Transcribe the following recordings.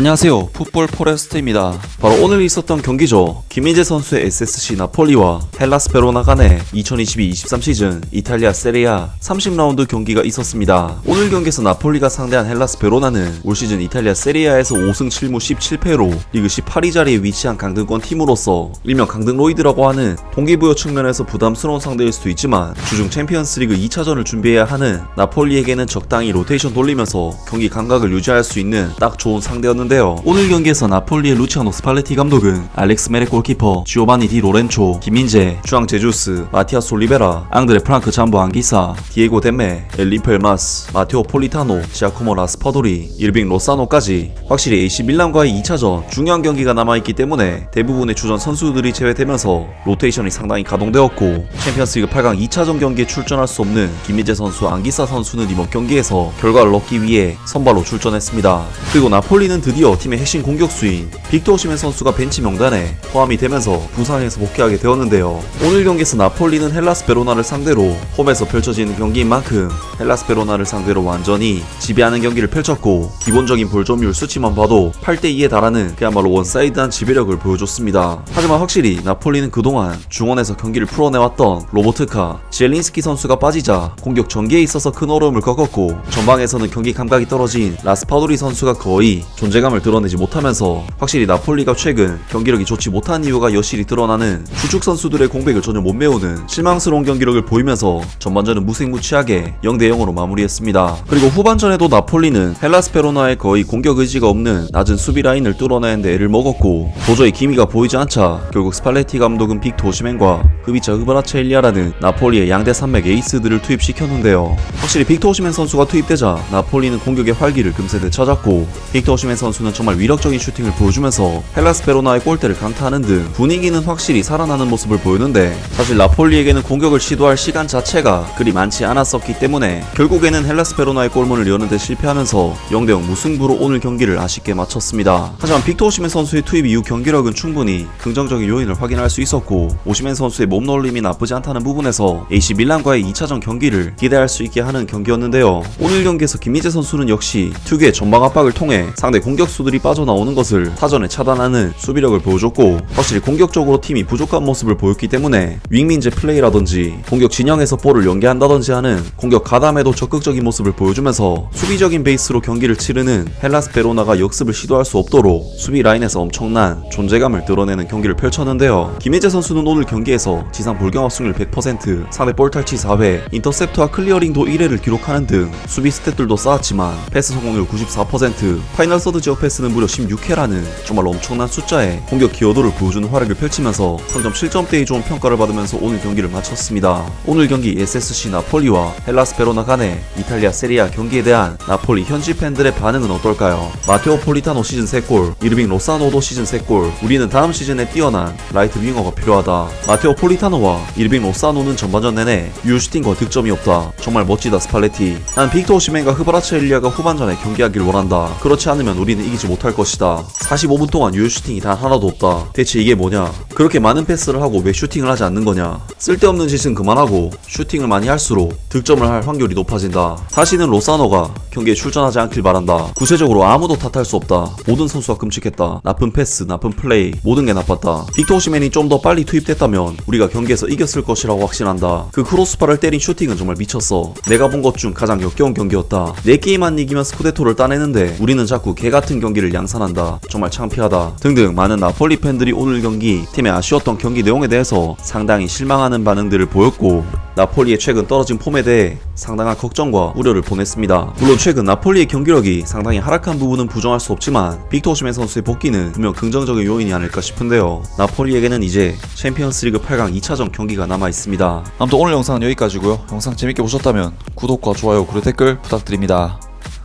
안녕하세요. 풋볼 포레스트입니다. 바로 오늘 있었던 경기죠. 김민재 선수의 SSC 나폴리와 헬라스 베로나 간의 2022-23 시즌 이탈리아 세리아 30라운드 경기가 있었습니다. 오늘 경기에서 나폴리가 상대한 헬라스 베로나는 올 시즌 이탈리아 세리아에서 5승 7무 17패로 리그 18위 자리에 위치한 강등권 팀으로서 일명 강등 로이드라고 하는 동기부여 측면에서 부담스러운 상대일 수도 있지만 주중 챔피언스리그 2차전을 준비해야 하는 나폴리에게는 적당히 로테이션 돌리면서 경기 감각을 유지할 수 있는 딱 좋은 상대였는데 요. 오늘 경기에서 나폴리의 루치아노 스팔레티 감독은 알렉스 메레 골키퍼, 지오바니 디 로렌초, 김민재, 주앙 제주스, 마티아스 올리베라, 앙드레 프랑크 잠보 안기사, 디에고 덴메, 엘리페 마스, 마테오 폴리타노, 지아코모 라스파도리, 일빙 로사노까지 확실히 AC 밀란과의 2차전 중요한 경기가 남아있기 때문에 대부분의 주전 선수들이 제외되면서 로테이션이 상당히 가동되었고 챔피언스리그 8강 2차전 경기에 출전할 수 없는 김민재 선수, 안기사 선수는 이번 경기에서 결과를 얻기 위해 선발로 출전했습니다. 그리고 나폴리는 드 디어 팀의 핵심 공격수인 빅토 오시멘 선수가 벤치 명단에 포함이 되면서 부상에서 복귀하게 되었는데요. 오늘 경기에서 나폴리는 헬라스 베로나를 상대로 홈에서 펼쳐지는 경기인 만큼 헬라스 베로나를 상대로 완전히 지배하는 경기를 펼쳤고 기본적인 볼 점유율 수치만 봐도 8대2에 달하는 그야말로 원사이드한 지배력을 보여줬습니다. 하지만 확실히 나폴리는 그동안 중원에서 경기를 풀어내왔던 로보트카, 지엘린스키 선수가 빠지자 공격 전개에 있어서 큰 어려움을 겪었고 전방에서는 경기 감각이 떨어진 라스파도리 선수가 거의 존재 감을 드러내지 못하면서 확실히 나폴리가 최근 경기력이 좋지 못한 이유가 여실히 드러나는 주축 선수들의 공백을 전혀 못 메우는 실망스러운 경기력을 보이면서 전반전은 무색무취하게 0대 0으로 마무리했습니다. 그리고 후반전에도 나폴리는 헬라스 페로나의 거의 공격 의지가 없는 낮은 수비 라인을 뚫어내는데 애를 먹었고 도저히 기미가 보이지 않자 결국 스팔레티 감독은 빅토 오시멘과 흐비차 흐바라체일리아라는 나폴리의 양대 산맥 에이스들을 투입시켰는데요. 확실히 빅토 오시멘 선수가 투입되자 나폴리는 공격의 활기를 금세 되찾았고 빅토 오시멘 선수 는 정말 위력적인 슈팅을 보여주면서 헬라스 베로나의 골대를 강타하는 등 분위기는 확실히 살아나는 모습을 보였는데 사실 나폴리에게는 공격을 시도할 시간 자체가 그리 많지 않았었기 때문에 결국에는 헬라스 베로나의 골문을 여는데 실패하면서 0대0 무승부로 오늘 경기를 아쉽게 마쳤습니다. 하지만 빅토 오시멘 선수의 투입 이후 경기력은 충분히 긍정적인 요인을 확인할 수 있었고 오시멘 선수의 몸놀림이 나쁘지 않다는 부분에서 AC 밀란과의 2차전 경기를 기대할 수 있게 하는 경기였는데요. 오늘 경기에서 김민재 선수는 역시 특유의 전방 압박을 통해 상대 공격 수들이 빠져나오는 것을 사전에 차단하는 수비력을 보여줬고 확실히 공격적으로 팀이 부족한 모습을 보였기 때문에 윙민재 플레이라든지 공격 진영에서 볼을 연계한다든지 하는 공격 가담에도 적극적인 모습을 보여주면서 수비적인 베이스로 경기를 치르는 헬라스 베로나가 역습을 시도할 수 없도록 수비 라인에서 엄청난 존재감을 드러내는 경기를 펼쳤는데요. 김혜재 선수는 오늘 경기에서 지상 볼경합 승률 100%, 상대 볼 탈취 4회, 인터셉트와 클리어링도 1회를 기록하는 등 수비 스탯들도 쌓았지만 패스 성공률 94%, 파이널 서드 지역 패스는 무려 16회라는 정말 엄청난 숫자의 공격 기여도를 보여주는 활약을 펼치면서 선점 7점대의 좋은 평가를 받으면서 오늘 경기를 마쳤습니다. 오늘 경기 SSC 나폴리와 헬라스 베로나 간의 이탈리아 세리아 경기에 대한 나폴리 현지 팬들의 반응은 어떨까요? 마테오 폴리타노 시즌 3골, 이르빙 로사노도 시즌 3골, 우리는 다음 시즌에 뛰어난 라이트 윙어가 필요하다. 마테오 폴리타노와 이르빙 로사노는 전반전 내내 유슈팅과 득점이 없다. 정말 멋지다 스팔레티. 난 빅토 오시멘과 흐바라체 일리아가 후반전에 경기하길 원한다. 그렇지 않으면 우리는 이기지 못할 것이다. 45분 동안 유슈팅이 단 하나도 없다. 대체 이게 뭐냐? 그렇게 많은 패스를 하고 왜 슈팅을 하지 않는 거냐? 쓸데없는 짓은 그만하고 슈팅을 많이 할수록 득점을 할 확률이 높아진다. 다시는 로사노가 경기에 출전하지 않길 바란다. 구체적으로 아무도 탓할 수 없다. 모든 선수가 끔찍했다. 나쁜 패스, 나쁜 플레이, 모든 게 나빴다. 빅토 오시맨이 좀 더 빨리 투입됐다면 우리가 경기에서 이겼을 것이라고 확신한다. 그 크로스바를 때린 슈팅은 정말 미쳤어. 내가 본 것 중 가장 역겨운 경기였다. 네 게임만 이기면 스쿠데토를 따내는데 우리는 자꾸 개 같은 경기를 양산한다. 정말 창피하다. 등등 많은 나폴리 팬들이 오늘 경기 팀의 아쉬웠던 경기 내용에 대해서 상당히 실망하는 반응들을 보였고 나폴리의 최근 떨어진 폼에 대해 상당한 걱정과 우려를 보냈습니다. 물론 최근 나폴리의 경기력이 상당히 하락한 부분은 부정할 수 없지만 빅토 오시멘 선수의 복귀는 분명 긍정적인 요인이 아닐까 싶은데요. 나폴리에게는 이제 챔피언스리그 8강 2차전 경기가 남아 있습니다. 아무튼 오늘 영상은 여기까지고요. 영상 재밌게 보셨다면 구독과 좋아요 그리고 댓글 부탁드립니다.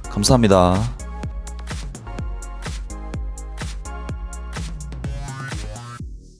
감사합니다.